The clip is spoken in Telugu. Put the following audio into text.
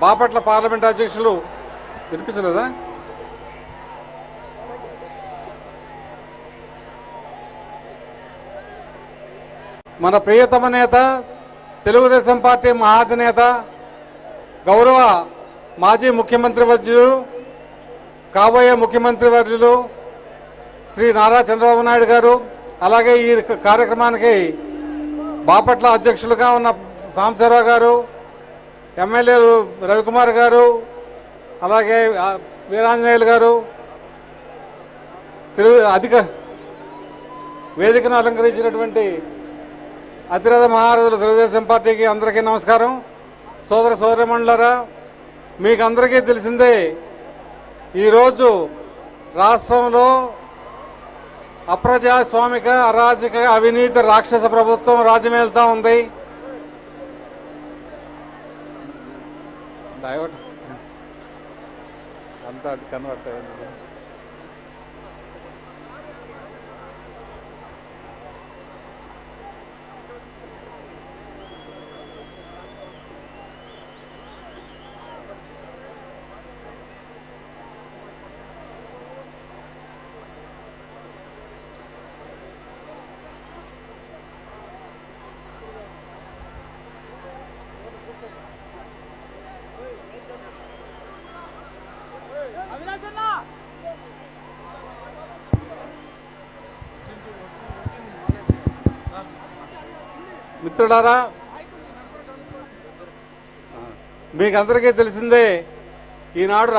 బాపట్ల పార్లమెంట్ అధ్యక్షులు వినిపించలేదా? మన ప్రియతమ నేత తెలుగుదేశం పార్టీ మహాధినేత గౌరవ మాజీ ముఖ్యమంత్రి వర్యులు కాబోయే ముఖ్యమంత్రి వర్యులు శ్రీ నారా చంద్రబాబు నాయుడు గారు అలాగే ఈ కార్యక్రమానికి బాపట్ల అధ్యక్షులుగా ఉన్న సాంబశివరావు గారు ఎమ్మెల్యేలు రవికుమార్ గారు అలాగే వీరాంజనేయులు గారు తెలుగు అధిక వేదికను అలంకరించినటువంటి అతిరథ మహారథులు తెలుగుదేశం పార్టీకి అందరికీ నమస్కారం. సోదర సోదరమండలరా మీకు అందరికీ తెలిసిందే ఈరోజు రాష్ట్రంలో అప్రజాస్వామిక అరాజక అవినీతి రాక్షస ప్రభుత్వం రాజ్యమేలుతా ఉంది. ಡೈವರ್ಟ್. ಅಂತ ಕನ್ವರ್ಟ್ ಆಗಿದೆ. మిత్రులారా మీకు అందరికీ తెలిసిందే ఈనాడు